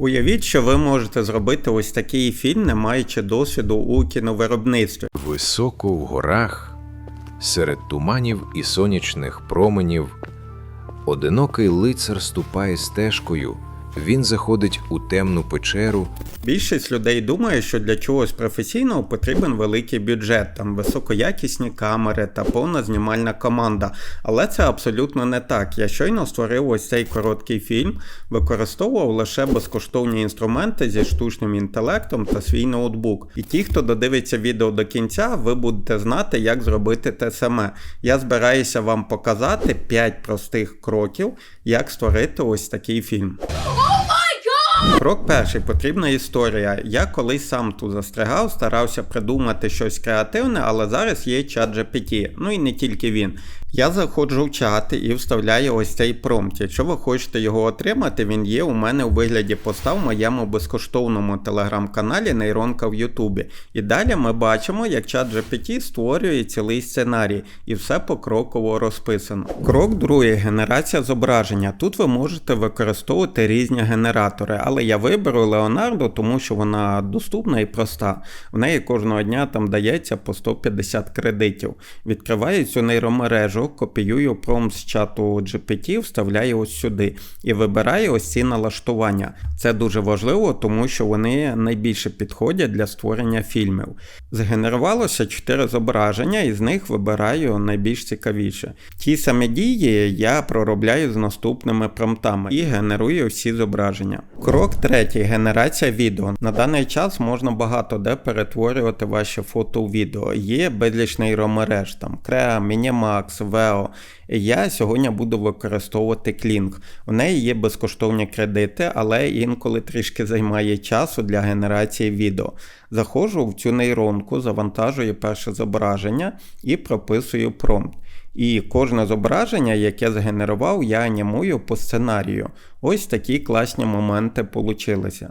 Уявіть, що ви можете зробити ось такий фільм, не маючи досвіду у кіновиробництві. Високо в горах, серед туманів і сонячних променів, одинокий лицар ступає стежкою, він заходить у темну печеру, Більшість людей думає, що для чогось професійного потрібен великий бюджет, там високоякісні камери та повна знімальна команда. Але це абсолютно не так. Я щойно створив ось цей короткий фільм, використовував лише безкоштовні інструменти зі штучним інтелектом та свій ноутбук. І ті, хто додивиться відео до кінця, ви будете знати, як зробити те саме. Я збираюся вам показати 5 простих кроків, як створити ось такий фільм. Крок перший потрібна історія. Я колись сам тут застрягав, старався придумати щось креативне, але зараз є чат GPT. Ну і не тільки він. Я заходжу в чат і вставляю ось цей промпт. Якщо ви хочете його отримати, він є у мене у вигляді поста в моєму безкоштовному телеграм-каналі Нейронка в Ютубі. І далі ми бачимо, як чат GPT створює цілий сценарій, і все покроково розписано. Крок другий генерація зображення. Тут ви можете використовувати різні генератори, але я виберу Leonardo, тому що вона доступна і проста. В неї кожного дня там дається по 150 кредитів. Відкриваю цю нейромережу, копіюю промпт з чату GPT, вставляю ось сюди і вибираю ось ці налаштування. Це дуже важливо, тому що вони найбільше підходять для створення фільмів. Згенерувалося 4 зображення, і з них вибираю найбільш цікавіше. Ті самі дії я проробляю з наступними промптами і генерую всі зображення. Крок третій генерація відео. На даний час можна багато де перетворювати ваші фото у відео. Є безліч нейромереж, там Crea, Minimax, Veo. Я сьогодні буду використовувати Kling. У неї є безкоштовні кредити, але інколи трішки займає часу для генерації відео. Заходжу в цю нейронку, завантажую перше зображення і прописую промпт. І кожне зображення, яке згенерував, я анімую по сценарію. Ось такі класні моменти получилися.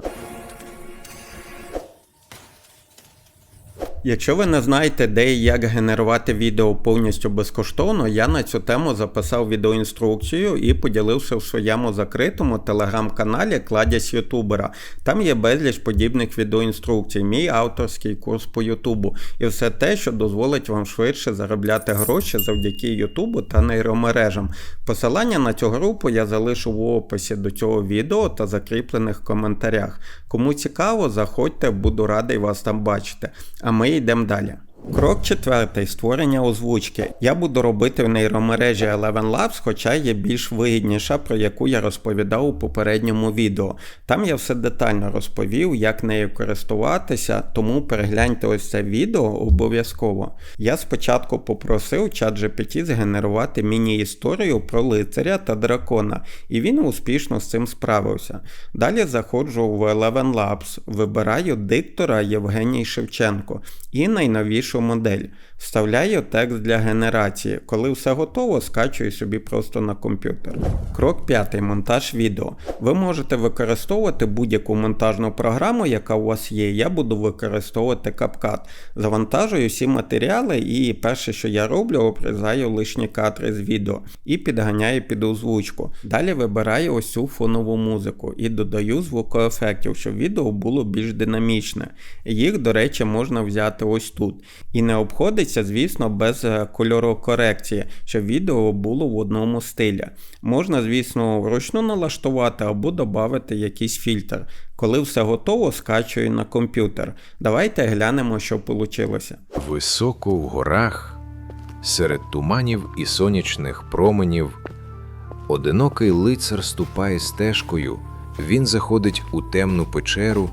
Якщо ви не знаєте, де і як генерувати відео повністю безкоштовно, я на цю тему записав відеоінструкцію і поділився в своєму закритому телеграм-каналі Кладязь Ютубера. Там є безліч подібних відеоінструкцій, мій авторський курс по Ютубу і все те, що дозволить вам швидше заробляти гроші завдяки Ютубу та нейромережам. Посилання на цю групу я залишу в описі до цього відео та закріплених коментарях. Кому цікаво, заходьте, буду радий вас там бачити. А ми йдемо далі. Крок четвертий створення озвучки. Я буду робити в нейромережі Eleven Labs, хоча є більш вигідніша, про яку я розповідав у попередньому відео. Там я все детально розповів, як нею користуватися, тому перегляньте ось це відео обов'язково. Я спочатку попросив чат GPT згенерувати міні-історію про лицаря та дракона, і він успішно з цим справився. Далі заходжу в Eleven Labs, вибираю диктора Євгеній Шевченко і найновішу модель. Вставляю текст для генерації. Коли все готово, скачую собі просто на комп'ютер. Крок 5. Монтаж відео. Ви можете використовувати будь-яку монтажну програму, яка у вас є. Я буду використовувати CapCut. Завантажую всі матеріали, і перше, що я роблю, обрізаю лишні кадри з відео і підганяю під озвучку. Далі вибираю ось цю фонову музику і додаю звукоефектів, щоб відео було більш динамічне. Їх, до речі, можна взяти ось тут. І не обходиться, звісно, без е, кольорокорекції, щоб відео було в одному стилі. Можна, звісно, вручну налаштувати або додати якийсь фільтр. Коли все готово, скачую на комп'ютер. Давайте глянемо, що вийшло. високо в горах, серед туманів і сонячних променів, одинокий лицар ступає стежкою, він заходить у темну печеру,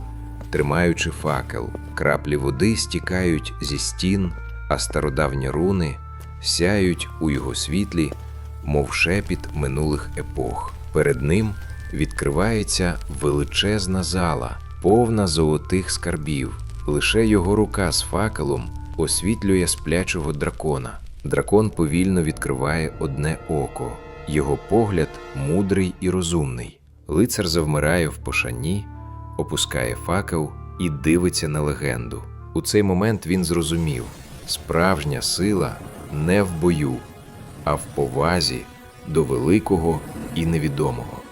тримаючи факел. Краплі води стікають зі стін, а стародавні руни сяють у його світлі, мов шепіт минулих епох. Перед ним відкривається величезна зала, повна золотих скарбів. Лише його рука з факелом освітлює сплячого дракона. Дракон повільно відкриває одне око. Його погляд мудрий і розумний. Лицар завмирає в пошанні, опускає факел і дивиться на легенду. У цей момент він зрозумів: справжня сила не в бою, а в повазі до великого і невідомого.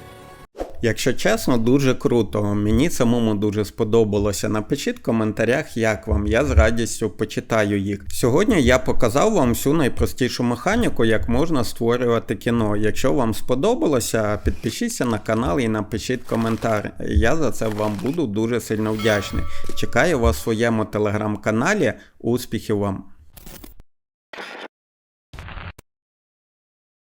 Якщо чесно, дуже круто. Мені самому дуже сподобалося. Напишіть в коментарях, як вам. Я з радістю почитаю їх. Сьогодні я показав вам всю найпростішу механіку, як можна створювати кіно. Якщо вам сподобалося, підпишіться на канал і напишіть коментар. Я за це вам буду дуже сильно вдячний. Чекаю вас в своєму телеграм-каналі. Успіхів вам!